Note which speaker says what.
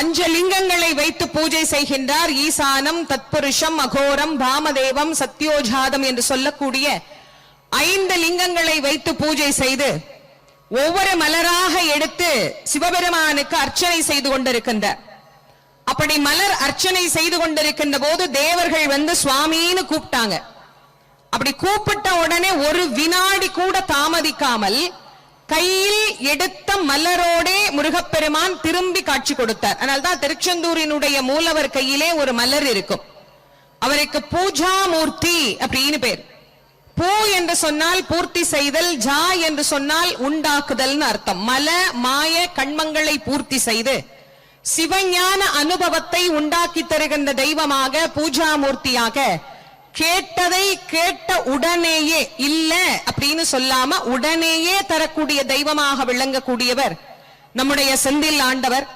Speaker 1: பஞ்சலிங்கங்களை வைத்து பூஜை செய்கின்றார் ஈசானம் தத்புருஷம் அகோரம் பாமதேவம் சத்யோஜாதம் என்று சொல்லக்கூடிய ஐந்து லிங்கங்களை வைத்து பூஜை செய்து ஒவ்வொரு மலராக எடுத்து சிவபெருமானுக்கு அர்ச்சனை செய்து கொண்டிருக்கின்றார். அப்படி மலர் அர்ச்சனை செய்து கொண்டிருக்கின்ற போது தேவர்கள் வந்து சுவாமின்னு கூப்பிட்டாங்க. அப்படி கூப்பிட்ட உடனே ஒரு வினாடி கூட தாமதிக்காமல் கையில் எடுத்த மலரோடே முருகப்பெருமான் திரும்பி காட்சி கொடுத்தார். அதனால்தான் திருச்செந்தூரினுடைய மூலவர் கையிலே ஒரு மலர் இருக்கும். அவருக்கு பூஜா மூர்த்தி அப்படின்னு பேர். பூ என்று சொன்னால் பூர்த்தி செய்தல் ஜா என்று சொன்னால் உண்டாக்குதல்னு அர்த்தம். மல மாய கண்மங்களை பூர்த்தி செய்து சிவஞான அனுபவத்தை உண்டாக்கி தருகின்ற தெய்வமாக பூஜா மூர்த்தியாக கேட்டதை கேட்ட உடனேயே இல்ல அப்படின்னு சொல்லாம உடனேயே தரக்கூடிய தெய்வமாக விளங்கக்கூடியவர் நம்முடைய செந்தில் ஆண்டவர்.